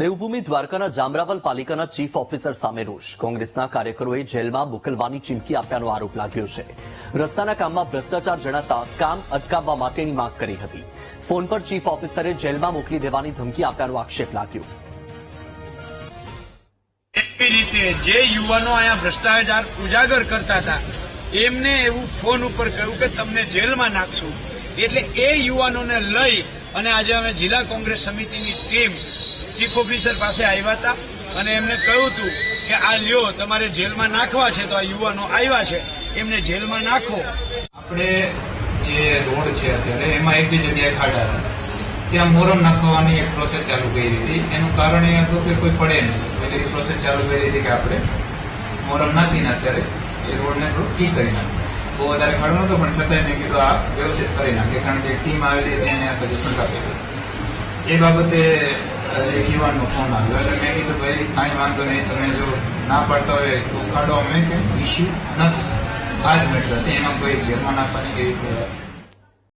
દેવભૂમિ દ્વારકાના જામરાવલ પાલિકાના chief officer સામે રોષ. કોંગ્રેસના કાર્યકરોએ જેલમાં મોકલવાની ચીમકી આપ્યાનો આરોપ લાગ્યો છે. રસ્તાના કામમાં ભ્રષ્ટાચાર જણાતા કામ અટકાવવા માટેની માંગ કરી હતી. ફોન પર ચીફ ઓફિસરે જેલમાં મોકલી દેવાની ધમકી આપ્યાનો આક્ષેપ લાગ્યો. જે યુવાનો અહીંયા ભ્રષ્ટાચાર ઉજાગર કરતા હતા, એમને એવું ફોન ઉપર કહ્યું કે તમને જેલમાં નાખશું. એટલે એ યુવાનોને લઈ અને આજે અમે જિલ્લા કોંગ્રેસ સમિતિની ટીમ ચીફ ઓફિસર પાસે આવ્યા હતા અને એમને કહ્યું હતું કે આ લ્યો, તમારે જેલમાં નાખવા છે તો આ યુવાનો આવ્યા છે, એમને જેલમાં નાખો. આપણે જે રોડ છે અત્યારે, એમાં એક બી જગ્યાએ ખાડા હતા. ત્યાં મોરમ નાખવાની એક પ્રોસેસ ચાલુ કરી હતી એનું કારણ એ હતું કે કોઈ પડે નહીં. એટલે એ પ્રોસેસ ચાલુ કરી હતી કે આપણે મોરમ નાખીને અત્યારે એ રોડને થોડું ઠીક કરી નાખ્યું બહુ વધારે ખડો નહોતો, પણ છતાંય મેં કીધું આ વ્યવસ્થિત કરી નાખીએ, કારણ કે ટીમ આવેલી હતી, એને આ સજેશન આપેલું એ બાબતે એક ફોન આવ્યો. એટલે મેં કીધું, ભાઈ, કાંઈ વાંધો નહીં, તમે જો ના પાડતા હોય તો ખાડો અમે કે ઇસ્યુ નથી. આ જ હતી એમાં કોઈ જેલમાં આપવાની વાત